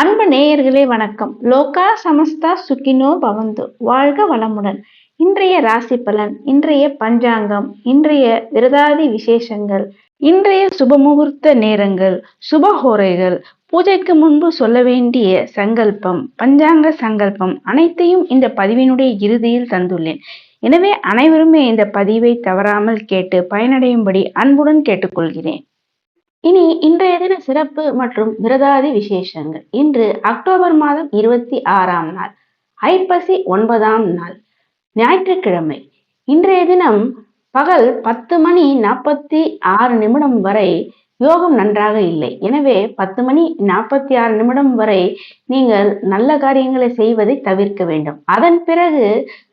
அன்பு நேயர்களே வணக்கம். லோகா சமஸ்தா சுகினோ பவந்து. வாழ்க வளமுடன். இன்றைய ராசி பலன் இன்றைய பஞ்சாங்கம் இன்றைய விரதாதி விசேஷங்கள் இன்றைய சுபமுகூர்த்த நேரங்கள் சுபஹோரைகள் பூஜைக்கு முன்பு சொல்ல வேண்டிய சங்கல்பம் பஞ்சாங்க சங்கல்பம் அனைத்தையும் இந்த பதிவினுடைய இறுதியில் தந்துள்ளேன். எனவே அனைவருமே இந்த பதிவை தவறாமல் கேட்டு பயனடையும்படி அன்புடன் கேட்டுக்கொள்கிறேன். இனி இன்றைய தின சிறப்பு மற்றும் விரதாதி விசேஷங்கள். இன்று அக்டோபர் மாதம் இருபத்தி ஆறாம் நாள் ஐப்பசி ஒன்பதாம் நாள் ஞாயிற்றுக்கிழமை. இன்றைய தினம் பகல் பத்து மணி நாற்பத்தி ஆறு நிமிடம் வரை யோகம் நன்றாக இல்லை. எனவே பத்து மணி நாற்பத்தி ஆறு நிமிடம் வரை நீங்கள் நல்ல காரியங்களை செய்வதை தவிர்க்க வேண்டும். அதன் பிறகு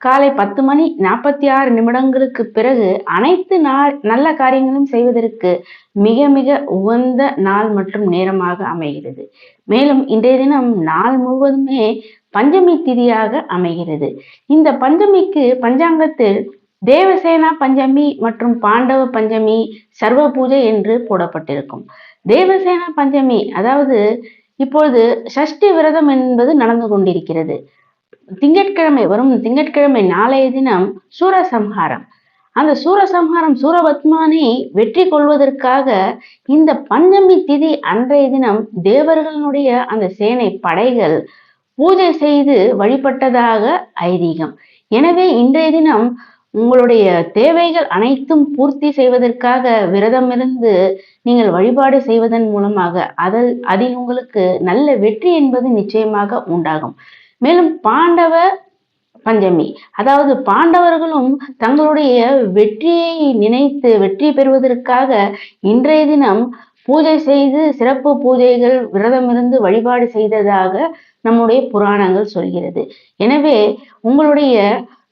காலை பத்து மணி நாற்பத்தி ஆறு நிமிடங்களுக்கு பிறகு அனைத்து நாள் நல்ல காரியங்களும் செய்வதற்கு மிக மிக உகந்த நாள் மற்றும் நேரமாக அமைகிறது. மேலும் இன்றைய தினம் நாள் முழுவதுமே பஞ்சமி திதியாக அமைகிறது. இந்த பஞ்சமிக்கு பஞ்சாங்கத்தில் தேவசேனா பஞ்சமி மற்றும் பாண்டவ பஞ்சமி சர்வ பூஜை என்று போடப்பட்டிருக்கும். தேவசேனா பஞ்சமி அதாவது இப்பொழுது சஷ்டி விரதம் என்பது நடந்து கொண்டிருக்கிறது. திங்கட்கிழமை வரும் திங்கட்கிழமை நாளைய தினம் சூரசம்ஹாரம். அந்த சூரசம்ஹாரம் சூரபத்மானை வெற்றி கொள்வதற்காக இந்த பஞ்சமி திதி அன்றைய தினம் தேவர்களுடைய அந்த சேனை படைகள் பூஜை செய்து வழிபட்டதாக ஐதீகம். எனவே இன்றைய தினம் உங்களுடைய தேவைகள் அனைத்தும் பூர்த்தி செய்வதற்காக விரதமிருந்து நீங்கள் வழிபாடு செய்வதன் மூலமாக அதில் அதில் உங்களுக்கு நல்ல வெற்றி என்பது நிச்சயமாக உண்டாகும். மேலும் பாண்டவ பஞ்சமி அதாவது பாண்டவர்களும் தங்களுடைய வெற்றியை நினைத்து வெற்றி பெறுவதற்காக இன்றைய தினம் பூஜை செய்து சிறப்பு பூஜைகள் விரதமிருந்து வழிபாடு செய்ததாக நம்முடைய புராணங்கள் சொல்கிறது. எனவே உங்களுடைய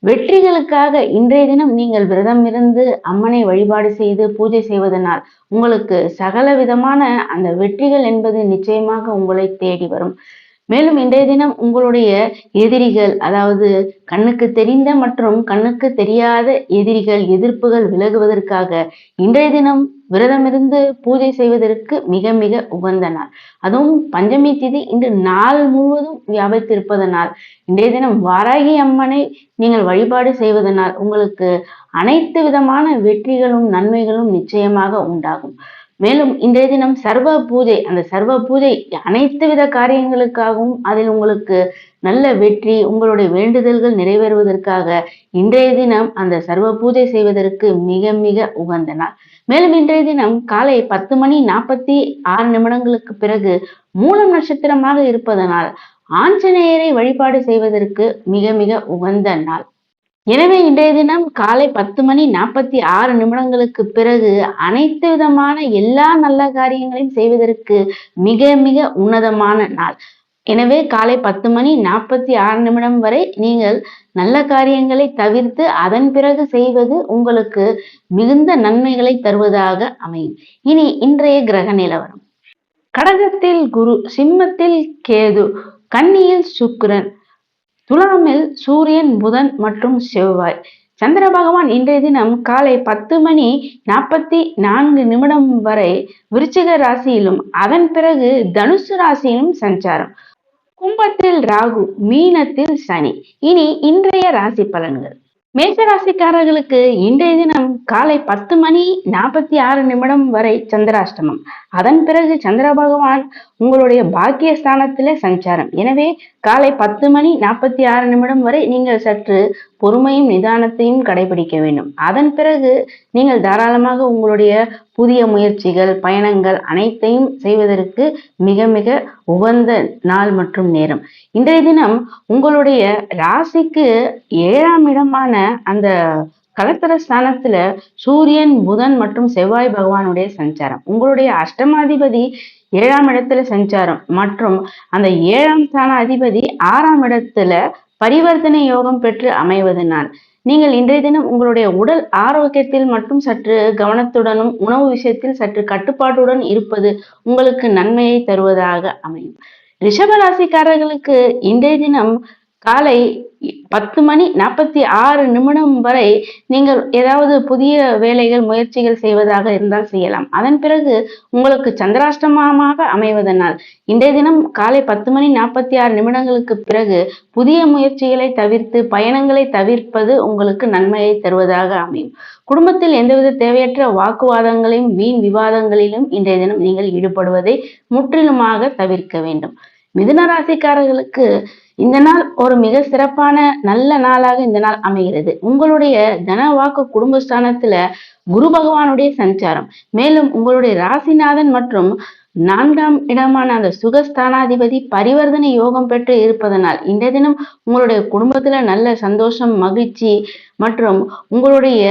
வெற்றிகளுக்காக இன்றைய தினம் நீங்கள் விரதம் இருந்து அம்மனை வழிபாடு செய்து பூஜை செய்வதனால் உங்களுக்கு சகல விதமான அந்த வெற்றிகள் என்பது நிச்சயமாக உங்களை தேடி வரும். மேலும் இன்றைய தினம் உங்களுடைய எதிரிகள் அதாவது கண்ணுக்கு தெரிந்த மற்றும் கண்ணுக்கு தெரியாத எதிரிகள் எதிர்ப்புகள் விலகுவதற்காக இன்றைய தினம் விரதமிருந்து பூஜை செய்வதற்கு மிக மிக உகந்த நாள். அதுவும் பஞ்சமி திதி இன்று நாள் முழுவதும் வியாபித்திருப்பதனால் இன்றைய தினம் வாராகி அம்மனை நீங்கள் வழிபாடு செய்வதனால் உங்களுக்கு அனைத்து விதமான வெற்றிகளும் நன்மைகளும் நிச்சயமாக உண்டாகும். மேலும் இன்றைய தினம் சர்வ பூஜை அந்த சர்வ பூஜை அனைத்து வித காரியங்களுக்காகவும் அதில் உங்களுக்கு நல்ல வெற்றி உங்களுடைய வேண்டுதல்கள் நிறைவேறுவதற்காக இன்றைய தினம் அந்த சர்வ பூஜை செய்வதற்கு மிக மிக உகந்த நாள். மேலும் இன்றைய தினம் காலை பத்து மணி நாற்பத்தி ஆறு நிமிடங்களுக்கு பிறகு மூலம் நட்சத்திரமாக இருப்பதனால் ஆஞ்சநேயரை வழிபாடு செய்வதற்கு மிக மிக உகந்த நாள். எனவே இன்றைய தினம் காலை பத்து மணி நாற்பத்தி ஆறு நிமிடங்களுக்கு பிறகு அனைத்து விதமான எல்லா நல்ல காரியங்களையும் செய்வதற்கு மிக மிக உன்னதமான நாள். எனவே காலை பத்து மணி நாற்பத்தி ஆறு நிமிடம் வரை நீங்கள் நல்ல காரியங்களை தவிர்த்து அதன் பிறகு செய்வது உங்களுக்கு மிகுந்த நன்மைகளை தருவதாக அமையும். இனி இன்றைய கிரக நிலவரம். கடகத்தில் குரு சிம்மத்தில் கேது கன்னியில் சுக்கிரன் துலாமில் சூரியன் புதன் மற்றும் செவ்வாய். சந்திர பகவான் இன்றைய தினம் காலை பத்து மணி நாற்பத்தி நான்கு நிமிடம் வரை விருச்சிக ராசியிலும் அதன் பிறகு தனுசு ராசியிலும் சஞ்சாரம். கும்பத்தில் ராகு மீனத்தில் சனி. இனி இன்றைய ராசி பலன்கள். மேசராசிக்காரர்களுக்கு இன்றைய தினம் காலை பத்து மணி நாற்பத்தி ஆறு நிமிடம் வரை சந்திராஷ்டமம். அதன் பிறகு சந்திர பகவான் உங்களுடைய பாக்கியஸ்தானத்திலே சஞ்சாரம். எனவே காலை பத்து மணி நாற்பத்தி ஆறு நிமிடம் வரை நீங்கள் சற்று பொறுமையும் நிதானத்தையும் கடைபிடிக்க வேண்டும். அதன் பிறகு நீங்கள் தாராளமாக உங்களுடைய புதிய முயற்சிகள் பயணங்கள் அனைத்தையும் செய்வதற்கு மிக மிக உகந்த நாள் மற்றும் நேரம். இன்றைய தினம் உங்களுடைய ராசிக்கு ஏழாம் இடமான அந்த கலத்தர ஸ்தானத்துல சூரியன் புதன் மற்றும் செவ்வாய் பகவானுடைய சஞ்சாரம். உங்களுடைய அஷ்டமாதிபதி ஏழாம் இடத்துல சஞ்சாரம். மற்றும் அந்த ஏழாம் ஸ்தான அதிபதி ஆறாம் இடத்துல பரிவர்த்தனை யோகம் பெற்று அமைவதனால் நீங்கள் இன்றைய தினம் உங்களுடைய உடல் ஆரோக்கியத்தில் மட்டும் சற்று கவனத்துடனும் உணவு விஷயத்தில் சற்று கட்டுப்பாட்டுடன் இருப்பது உங்களுக்கு நன்மையை தருவதாக அமையும். ரிஷபராசிக்காரர்களுக்கு இன்றைய தினம் காலை பத்து மணி நாற்பத்தி ஆறு நிமிடம் வரை நீங்கள் ஏதாவது புதிய வேலைகள் முயற்சிகள் செய்வதாக இருந்தால் செய்யலாம். அதன் பிறகு உங்களுக்கு சந்திராஷ்டமமாக அமைவதனால் இன்றைய தினம் காலை பத்து மணி நாற்பத்தி ஆறு நிமிடங்களுக்கு பிறகு புதிய முயற்சிகளை தவிர்த்து பயணங்களை தவிர்ப்பது உங்களுக்கு நன்மையை தருவதாக அமையும். குடும்பத்தில் எந்தவித தேவையற்ற வாக்குவாதங்களையும் வீண் விவாதங்களிலும் இன்றைய தினம் நீங்கள் ஈடுபடுவதை முற்றிலுமாக தவிர்க்க வேண்டும். மிதுன ராசிக்காரர்களுக்கு இந்த நாள் ஒரு மிக சிறப்பான நல்ல நாளாக இந்த நாள் அமைகிறது. உங்களுடைய தன வாக்கு குடும்பஸ்தானத்துல குரு பகவானுடைய சஞ்சாரம். மேலும் உங்களுடைய ராசிநாதன் மற்றும் நான்காம் இடமான அந்த சுகஸ்தானாதிபதி பரிவர்த்தனை யோகம் பெற்று இருப்பதனால் இந்த தினம் உங்களுடைய குடும்பத்துல நல்ல சந்தோஷம் மகிழ்ச்சி மற்றும் உங்களுடைய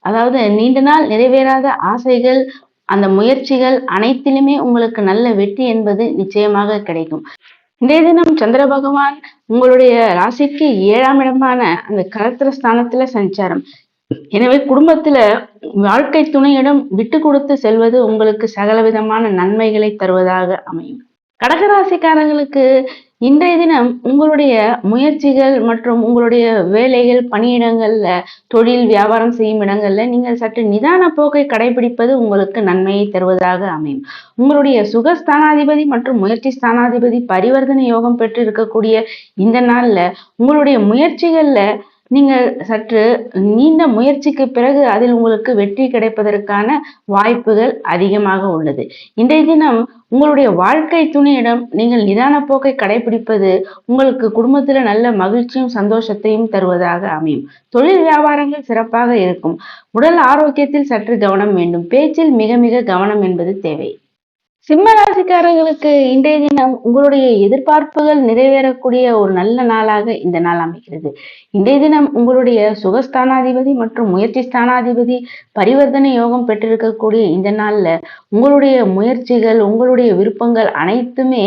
அதாவது நீண்ட நாள் நிறைவேறாத ஆசைகள் அந்த முயற்சிகள் அனைத்திலுமே உங்களுக்கு நல்ல வெற்றி என்பது நிச்சயமாக கிடைக்கும். இன்றைய தினம் சந்திர பகவான் உங்களுடைய ராசிக்கு ஏழாம் இடமான அந்த கலத்திர ஸ்தானத்துல சஞ்சாரம். எனவே குடும்பத்துல வாழ்க்கை துணையிடம் விட்டு கொடுத்து செல்வது உங்களுக்கு சகலவிதமான நன்மைகளை தருவதாக அமையும். கடகராசிக்காரர்களுக்கு இன்றைய தினம் உங்களுடைய முயற்சிகள் மற்றும் உங்களுடைய வேலைகள் பணியிடங்கள்ல தொழில் வியாபாரம் செய்யும் இடங்கள்ல நீங்கள் சற்று நிதான போக்கை கடைபிடிப்பது உங்களுக்கு நன்மையை தருவதாக அமையும். உங்களுடைய சுகஸ்தானாதிபதி மற்றும் முயற்சி ஸ்தானாதிபதி பரிவர்த்தனை யோகம் பெற்று இருக்கக்கூடிய இந்த நாள்ல உங்களுடைய முயற்சிகள்ல நீங்கள் சற்று நீண்ட முயற்சிக்கு பிறகு அதில் உங்களுக்கு வெற்றி கிடைப்பதற்கான வாய்ப்புகள் அதிகமாக உள்ளது. இன்றைய தினம் உங்களுடைய வாழ்க்கை துணையிடம் நீங்கள் நிதான போக்கை கடைபிடிப்பது உங்களுக்கு குடும்பத்தில் நல்ல மகிழ்ச்சியும் சந்தோஷத்தையும் தருவதாக அமையும். தொழில் வியாபாரங்கள் சிறப்பாக இருக்கும். உடல் ஆரோக்கியத்தில் சற்று கவனம் வேண்டும். பேச்சில் மிக மிக கவனம் என்பது தேவை. சிம்ம ராசிக்காரர்களுக்கு இன்றைய தினம் உங்களுடைய எதிர்பார்ப்புகள் நிறைவேறக்கூடிய ஒரு நல்ல நாளாக இந்த நாள் அமைகிறது. இன்றைய தினம் உங்களுடைய சுகஸ்தானாதிபதி மற்றும் முயற்சி ஸ்தானாதிபதி பரிவர்த்தனை யோகம் பெற்றிருக்கக்கூடிய இந்த நாள்ல உங்களுடைய முயற்சிகள் உங்களுடைய விருப்பங்கள் அனைத்துமே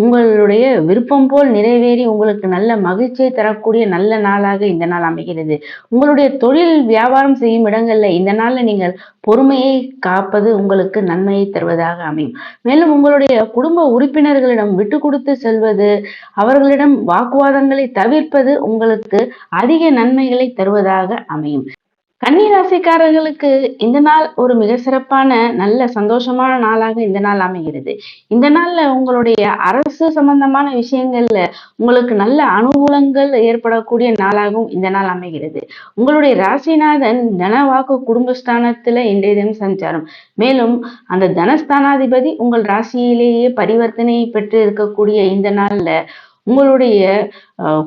உங்களுடைய விருப்பம் போல் நிறைவேறி உங்களுக்கு நல்ல மகிழ்ச்சியை தரக்கூடிய நல்ல நாளாக இந்த நாள் அமைகிறது. உங்களுடைய தொழில் வியாபாரம் செய்யும் இடங்கள்ல இந்த நாள்ல நீங்கள் பொறுமையை காப்பது உங்களுக்கு நன்மையை தருவதாக அமையும். மேலும் உங்களுடைய குடும்ப உறுப்பினர்களிடம் விட்டு கொடுத்து செல்வது அவர்களிடம் வாக்குவாதங்களை தவிர்ப்பது உங்களுக்கு அதிக நன்மைகளை தருவதாக அமையும். கன்னிராசிக்காரர்களுக்கு இந்த நாள் ஒரு மிக சிறப்பான நல்ல சந்தோஷமான நாளாக இந்த நாள் அமைகிறது. இந்த நாள்ல உங்களுடைய அரசு சம்பந்தமான விஷயங்கள்ல உங்களுக்கு நல்ல அனுகூலங்கள் ஏற்படக்கூடிய நாளாகவும் இந்த நாள் அமைகிறது. உங்களுடைய ராசிநாதன் தனவாக்கு குடும்பஸ்தானத்துல இன்றைய தினம் சஞ்சாரம். மேலும் அந்த தனஸ்தானாதிபதி உங்கள் ராசியிலேயே பரிவர்த்தனை பெற்று இருக்கக்கூடிய இந்த நாள்ல உங்களுடைய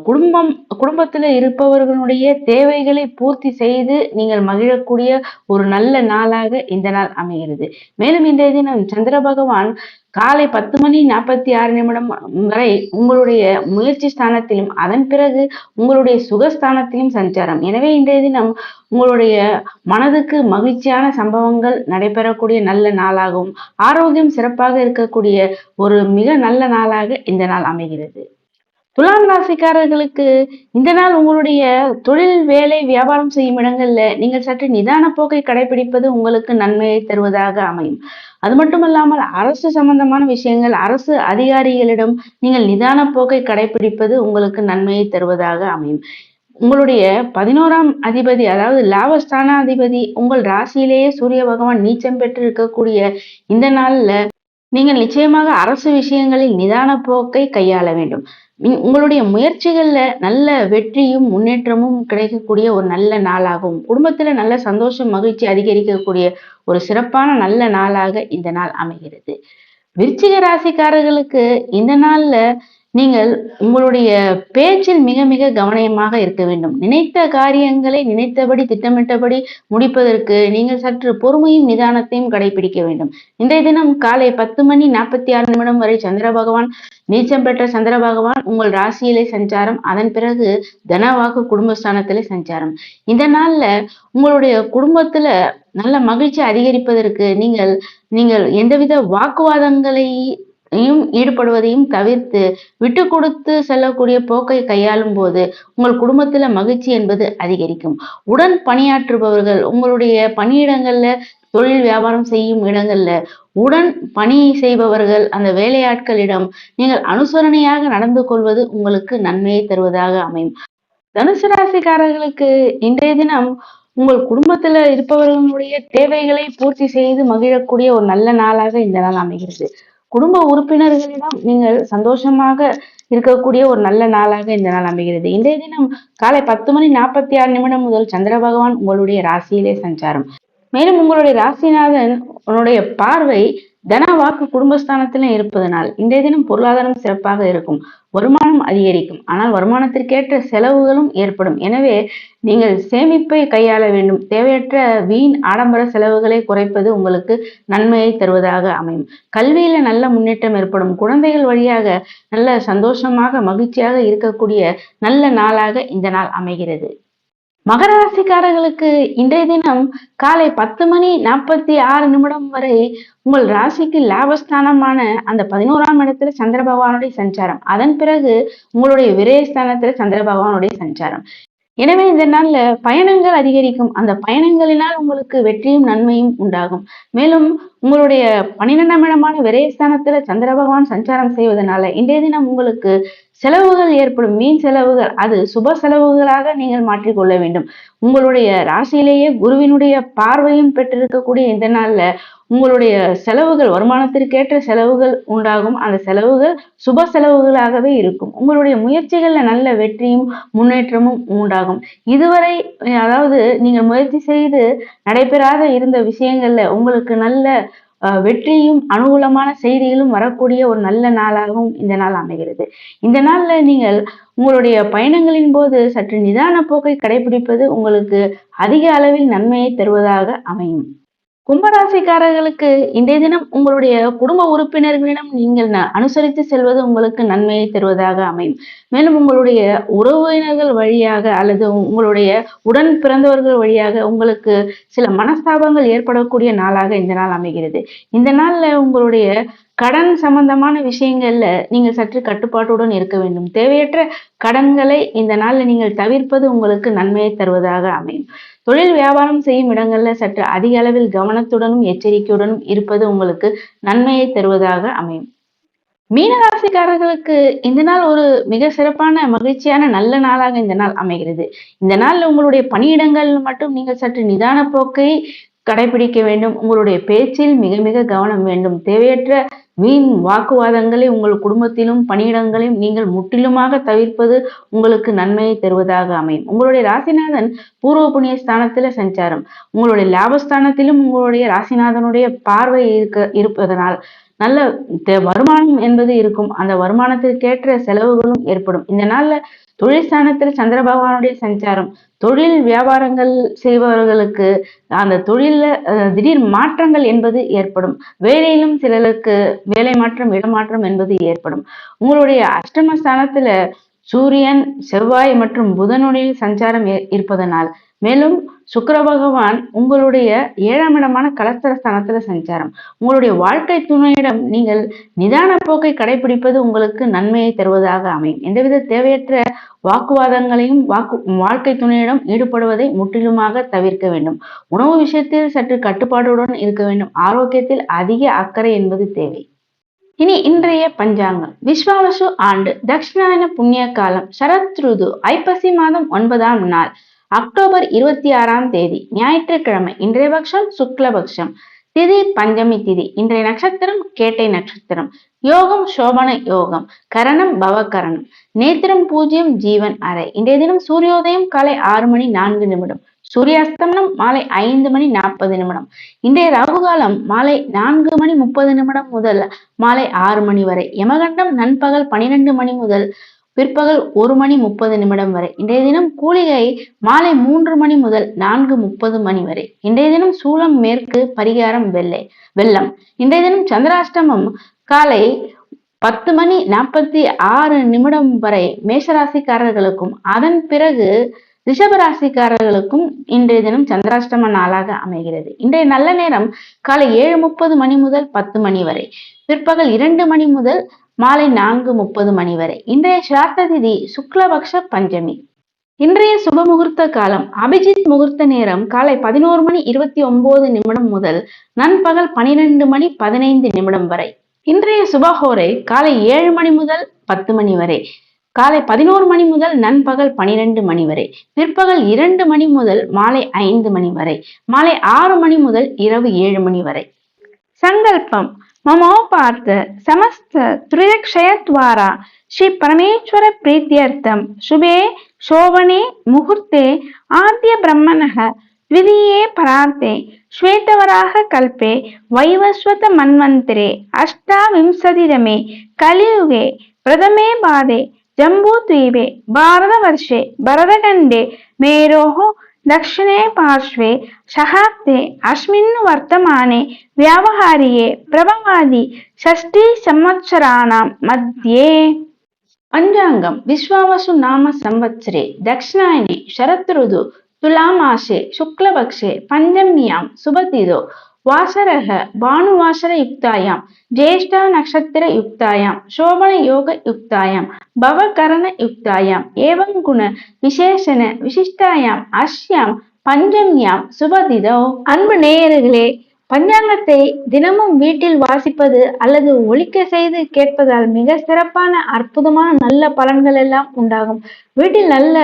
குடும்பம் குடும்பத்துல இருப்பவர்களுடைய தேவைகளை பூர்த்தி செய்து நீங்கள் மகிழக்கூடிய ஒரு நல்ல நாளாக இந்த நாள் அமைகிறது. மேலும் இன்றைய தினம் சந்திர பகவான் காலை பத்து மணி நாற்பத்தி ஆறு நிமிடம் வரை உங்களுடைய முயற்சி ஸ்தானத்திலும் அதன் பிறகு உங்களுடைய சுகஸ்தானத்திலும் சஞ்சாரம். எனவே இன்றைய தினம் உங்களுடைய மனதுக்கு மகிழ்ச்சியான சம்பவங்கள் நடைபெறக்கூடிய நல்ல நாளாகவும் ஆரோக்கியம் சிறப்பாக இருக்கக்கூடிய ஒரு மிக நல்ல நாளாக இந்த நாள் அமைகிறது. துலாம் ராசிக்காரர்களுக்கு இந்த நாள் உங்களுடைய தொழில் வேலை வியாபாரம் செய்யும் இடங்கள்ல நீங்கள் சற்று நிதான போக்கை கடைபிடிப்பது உங்களுக்கு நன்மையை தருவதாக அமையும். அது மட்டுமல்லாமல் அரசு சம்பந்தமான விஷயங்கள் அரசு அதிகாரிகளிடம் நீங்கள் நிதான போக்கை கடைபிடிப்பது உங்களுக்கு நன்மையை தருவதாக அமையும். உங்களுடைய பதினோராம் அதிபதி அதாவது லாபஸ்தானாதிபதி உங்கள் ராசியிலேயே சூரிய பகவான் நீச்சம் பெற்று இருக்கக்கூடிய இந்த நாள்ல நீங்கள் நிச்சயமாக அரசு விஷயங்களில் நிதான போக்கை கையாள வேண்டும். உங்களுடைய முயற்சிகள்ல நல்ல வெற்றியும் முன்னேற்றமும் கிடைக்கக்கூடிய ஒரு நல்ல நாளாகும் குடும்பத்துல நல்ல சந்தோஷம் மகிழ்ச்சி அதிகரிக்கக்கூடிய ஒரு சிறப்பான நல்ல நாளாக இந்த நாள் அமைகிறது. விருச்சிக ராசிக்காரர்களுக்கு இந்த நாள்ல நீங்கள் உங்களுடைய பேச்சில் மிக மிக கவனமாக இருக்க வேண்டும். நினைத்த காரியங்களை நினைத்தபடி திட்டமிட்டபடி முடிப்பதற்கு நீங்கள் சற்று பொறுமையும் நிதானத்தையும் கடைபிடிக்க வேண்டும். இன்றைய தினம் காலை பத்து மணி நாற்பத்தி ஆறு நிமிடம் வரை சந்திர பகவான் நீச்சம் பெற்ற சந்திர பகவான் உங்கள் ராசியிலே சஞ்சாரம். அதன் பிறகு தனவாக்கு குடும்பஸ்தானத்திலே சஞ்சாரம். இந்த நாள்ல உங்களுடைய குடும்பத்துல நல்ல மகிழ்ச்சி அதிகரிப்பதற்கு நீங்கள் நீங்கள் எந்தவித வாக்குவாதங்களை ஈடுபடுவதையும் தவிர்த்து விட்டு கொடுத்து செல்லக்கூடிய போக்கை கையாளும் போது உங்கள் குடும்பத்துல மகிழ்ச்சி என்பது அதிகரிக்கும். உடன் பணியாற்றுபவர்கள் உங்களுடைய பணியிடங்கள்ல தொழில் வியாபாரம் செய்யும் இடங்கள்ல உடன் பணி செய்பவர்கள் அந்த வேலையாட்களிடம் நீங்கள் அனுசரணையாக நடந்து கொள்வது உங்களுக்கு நன்மையை தருவதாக அமையும். தனுசு ராசிக்காரர்களுக்கு இன்றைய தினம் உங்கள் குடும்பத்துல இருப்பவர்களுடைய தேவைகளை பூர்த்தி செய்து மகிழக்கூடிய ஒரு நல்ல நாளாக இந்த நாள் அமைகிறது. குடும்ப உறுப்பினர்களிடம் நீங்கள் சந்தோஷமாக இருக்கக்கூடிய ஒரு நல்ல நாளாக இந்த நாள் அமைகிறது. இன்றைய தினம் காலை பத்து மணி நாற்பத்தி ஆறு நிமிடம் முதல் சந்திர பகவான் உங்களுடைய ராசியிலே சஞ்சாரம். மேலும் உங்களுடைய ராசிநாதன் உன்னுடைய பார்வை தன வாக்கு குடும்பஸ்தானத்தில இருப்பதனால் இன்றைய தினம் பொருளாதாரம் சிறப்பாக இருக்கும். வருமானம் அதிகரிக்கும். ஆனால் வருமானத்திற்கேற்ற செலவுகளும் ஏற்படும். எனவே நீங்கள் சேமிப்பை கையாள வேண்டும். தேவையற்ற வீண் ஆடம்பர செலவுகளை குறைப்பது உங்களுக்கு நன்மையை தருவதாக அமையும். கல்வியில நல்ல முன்னேற்றம் ஏற்படும். குழந்தைகள் வழியாக நல்ல சந்தோஷமாக மகிழ்ச்சியாக இருக்கக்கூடிய நல்ல நாளாக இந்த நாள் அமைகிறது. மகர ராசிக்காரர்களுக்கு இன்றைய தினம் காலை பத்து மணி நாற்பத்தி ஆறு நிமிடம் வரை உங்கள் ராசிக்கு லாபஸ்தானமான அந்த பதினோராம் இடத்துல சந்திர பகவானுடைய சஞ்சாரம். அதன் பிறகு உங்களுடைய விரயஸ்தானத்துல சந்திர பகவானுடைய சஞ்சாரம். எனவே இந்த நாள்ல பயணங்கள் அதிகரிக்கும். அந்த பயணங்களினால் உங்களுக்கு வெற்றியும் நன்மையும் உண்டாகும். மேலும் உங்களுடைய பன்னிரெண்டாம் இடமான விரயஸ்தானத்துல சந்திர பகவான் சஞ்சாரம் செய்வதனால இன்றைய தினம் உங்களுக்கு செலவுகள் ஏற்படும். மீன் செலவுகள் அது சுப செலவுகளாக நீங்கள் மாற்றிக்கொள்ள வேண்டும். உங்களுடைய ராசியிலேயே குருவினுடைய பார்வையும் பெற்றிருக்கக்கூடிய இந்த நாள்ல உங்களுடைய செலவுகள் வருமானத்திற்கேற்ற செலவுகள் உண்டாகும். அந்த செலவுகள் சுப செலவுகளாகவே இருக்கும். உங்களுடைய முயற்சிகளில் நல்ல வெற்றியும் முன்னேற்றமும் உண்டாகும். இதுவரை அதாவது நீங்கள் முயற்சி செய்து நடைபெறாத இருந்த விஷயங்கள்ல உங்களுக்கு நல்ல வெற்றியும் அனுகூலமான செய்திகளும் வரக்கூடிய ஒரு நல்ல நாளாகவும் இந்த நாள் அமைகிறது. இந்த நாள்ல நீங்கள் உங்களுடைய பயணங்களின் போது சற்று நிதான போக்கை கடைபிடிப்பது உங்களுக்கு அதிக அளவில் நன்மையை தருவதாக அமையும். கும்பராசிக்காரர்களுக்கு இன்றைய தினம் உங்களுடைய குடும்ப உறுப்பினர்களிடம் நீங்கள் அனுசரித்து செல்வது உங்களுக்கு நன்மையை தருவதாக அமையும். மேலும் உங்களுடைய உறவினர்கள் வழியாக அல்லது உங்களுடைய உடன் பிறந்தவர்கள் வழியாக உங்களுக்கு சில மனஸ்தாபங்கள் ஏற்படக்கூடிய நாளாக இந்த நாள் அமைகிறது. இந்த நாளில் உங்களுடைய கடன் சம்பந்தமான விஷயங்கள்ல நீங்கள் சற்று கட்டுப்பாட்டுடன் இருக்க வேண்டும். தேவையற்ற கடன்களை இந்த நாளில் நீங்கள் தவிர்ப்பது உங்களுக்கு நன்மையை தருவதாக அமையும். தொழில் வியாபாரம் செய்யும் இடங்கள்ல சற்று அதிக அளவில் கவனத்துடனும் எச்சரிக்கையுடனும் இருப்பது உங்களுக்கு நன்மையை தருவதாக அமையும். மீனராசிக்காரர்களுக்கு இந்த நாள் ஒரு மிக சிறப்பான மகிழ்ச்சியான நல்ல நாளாக இந்த நாள் அமைகிறது. இந்த நாள் உங்களுடைய பணியிடங்கள் மட்டும் நீங்கள் சற்று நிதான போக்கை கடைபிடிக்க வேண்டும். உங்களுடைய பேச்சில் மிக மிக கவனம் வேண்டும். தேவையற்ற வீண் வாக்குவாதங்களை உங்கள் குடும்பத்திலும் பணியிடங்களையும் நீங்கள் முற்றிலுமாக தவிர்ப்பது உங்களுக்கு நன்மையை தருவதாக அமையும். உங்களுடைய ராசிநாதன் பூர்வ புண்ணிய ஸ்தானத்தில் சஞ்சாரம். உங்களுடைய லாபஸ்தானத்திலும் உங்களுடைய ராசிநாதனுடைய பார்வை இருக்க இருப்பதனால் நல்ல வருமானம் என்பது இருக்கும். அந்த வருமானத்திற்கேற்ற செலவுகளும் ஏற்படும். இந்த நாள்ல தொழில் ஸ்தானத்தில் சந்திர பகவானுடைய சஞ்சாரம். தொழில் வியாபாரங்கள் செய்பவர்களுக்கு அந்த தொழில திடீர் மாற்றங்கள் என்பது ஏற்படும். வேலையிலும் சிலருக்கு வேலை மாற்றம் இடமாற்றம் என்பது ஏற்படும். உங்களுடைய அஷ்டமஸ்தானத்துல சூரியன் செவ்வாய் மற்றும் புதனுடைய சஞ்சாரம் இருப்பதனால் மேலும் சுக்கர பகவான் உங்களுடைய ஏழாம் இடமான கலஸ்தர ஸ்தானத்துல சஞ்சாரம். உங்களுடைய வாழ்க்கை துணையிடம் நீங்கள் நிதான போக்கை கடைபிடிப்பது உங்களுக்கு நன்மையை தருவதாக அமையும். எந்தவித தேவையற்ற வாக்குவாதங்களையும் வாக்கு வாழ்க்கை துணையிடம் ஈடுபடுவதை முற்றிலுமாக தவிர்க்க வேண்டும். உணவு விஷயத்தில் சற்று கட்டுப்பாடுடன் இருக்க வேண்டும். ஆரோக்கியத்தில் அதிக அக்கறை என்பது தேவை. இனி இன்றைய பஞ்சாங்கம் விஸ்வாவசு ஆண்டு தட்சிணாயன புண்ணிய காலம். சரத் ருது ஐப்பசி மாதம் ஒன்பதாம் நாள். அக்டோபர் இருபத்தி ஆறாம் தேதி ஞாயிற்றுக்கிழமை இன்றைய பக்ஷம் சுக்லபக்ஷம் திதி பஞ்சமி திதி இன்றைய நட்சத்திரம் கேட்டை நட்சத்திரம். யோகம் சோபன யோகம். கரணம் பவகரணம். நேத்திரம் பூஜ்யம் ஜீவன் அறை. இன்றைய தினம் சூரியோதயம் காலை ஆறு மணி நான்கு நிமிடம். சூரியாஸ்தமனம் மாலை ஐந்து மணி நாற்பது நிமிடம். இன்றைய ராகுகாலம் மாலை நான்கு மணி முப்பது நிமிடம் முதல் மாலை ஆறு மணி வரை. யமகண்டம் நண்பகல் பனிரெண்டு மணி முதல் பிற்பகல் ஒரு மணி முப்பது நிமிடம் வரை. இன்றைய தினம் கூலிகை மாலை மூன்று மணி முதல் நான்கு முப்பது மணி வரை. இன்றைய தினம் சூளம் மேற்கு பரிகாரம் வெள்ளை வெள்ளம். இன்றைய தினம் சந்திராஷ்டமம் காலை பத்து மணி நாற்பத்தி ஆறு நிமிடம் வரை மேஷராசிக்காரர்களுக்கும் அதன் பிறகு ரிஷபராசிக்காரர்களுக்கும் இன்றைய தினம் சந்திராஷ்டம நாளாக அமைகிறது. இன்றைய நல்ல நேரம் காலை ஏழு முப்பது மணி முதல் பத்து மணி வரை. பிற்பகல் இரண்டு மணி முதல் மாலை நான்கு முப்பது மணி வரை. இன்றைய சிராத்த திதி சுக்லபக்ஷ பஞ்சமி. இன்றைய சுப முகூர்த்த காலம் அபிஜித் முகூர்த்த நேரம் காலை பதினோரு மணி இருபத்தி ஒன்பது நிமிடம் முதல் நண்பகல் பனிரெண்டு மணி பதினைந்து நிமிடம் வரை. இன்றைய சுபஹோரை காலை ஏழு மணி முதல் பத்து மணி வரை. காலை பதினோரு மணி முதல் நண்பகல் பனிரெண்டு மணி வரை. பிற்பகல் இரண்டு மணி முதல் மாலை ஐந்து மணி வரை. மாலை ஆறு மணி முதல் இரவு ஏழு மணி வரை. சங்கல்பம். ಮಮೋಪಾರ್ಥ ಸಮಸ್ತ ತ್ರಿದಕ್ಷಯದ್ವಾರ ಶ್ರೀ ಪರಮೇಶ್ವರ ಪ್ರೀತ್ಯರ್ಥಂ ಶುಭೆ ಶೋಭನೆ ಮುಹೂರ್ತೆ ಆದ್ಯ ಬ್ರಹ್ಮನಃ ದ್ವಿತೀಯೇ ಪರಾರ್ತೆ ಶ್ವೇತವರಾಹ ಕಲ್ಪೆ ವೈವಸ್ವತ ಮನ್ವಂತರೆ ಅಷ್ಟಾವಿಂಶತಿರಮೆ ಕಲಿಯುಗೆ ಪ್ರಥಮೆ ಬಾಧೆ ಜಂಬೂದ್ವೀಪೆ ಭಾರತವರ್ಷೆ ಭರತಖಂಡೆ ಮೇರೋಃ दक्षिणे पार्श्वे शहाब्दे अस्मिन् वर्तमाने व्यावहार्ये प्रभवादि षष्टिसंवत्सराणां मध्ये पञ्चाङ्गं विश्वावसु नाम संवत्सरे दक्षिणायने शरदृतु तुलामासे शुक्लपक्षे पञ्चम्यां வாசரக பானுவாசர யுக்தாயாம் ஜேஷ்டா நட்சத்திர யுக்தாயாம் சோபன யோக யுக்தாயாம் பவகரண யுக்தாயாம் ஏவம் குண விசேஷன விசிஷ்டாயாம் அஷ்யாம் பஞ்சம்யாம் சுபதிதோ. அன்பு நேயர்களே பஞ்சாங்கத்தை தினமும் வீட்டில் வாசிப்பது அல்லது ஒழிக்க செய்து கேட்பதால் மிக சிறப்பான அற்புதமான நல்ல பலன்கள் எல்லாம் உண்டாகும். வீட்டில் நல்ல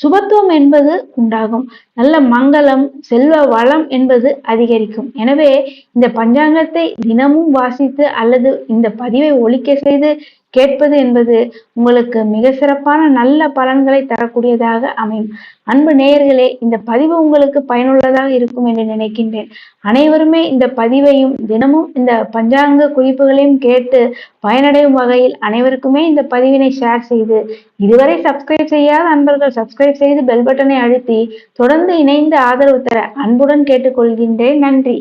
சுபத்துவம் என்பது உண்டாகும். நல்ல மங்களம் செல்வ வளம் என்பது அதிகரிக்கும். எனவே இந்த பஞ்சாங்கத்தை தினமும் வாசித்து அல்லது இந்த பதிவை ஒழிக்க செய்து கேட்பது என்பது உங்களுக்கு மிக சிறப்பான நல்ல பலன்களை தரக்கூடியதாக அமையும். அன்பு நேயர்களே இந்த பதிவு உங்களுக்கு பயனுள்ளதாக இருக்கும் என்று நினைக்கின்றேன். அனைவருமே இந்த பதிவையும் தினமும் இந்த பஞ்சாங்க குறிப்புகளையும் கேட்டு பயனடையும் வகையில் அனைவருக்குமே இந்த பதிவினை ஷேர் செய்து இதுவரை சப்ஸ்கிரைப் செய்யாத அன்பர்கள் சப்ஸ்கிரைப் செய்து பெல் பட்டனை அழுத்தி தொடர்ந்து இணைந்து ஆதரவு தர அன்புடன் கேட்டுக்கொள்கின்றேன். நன்றி.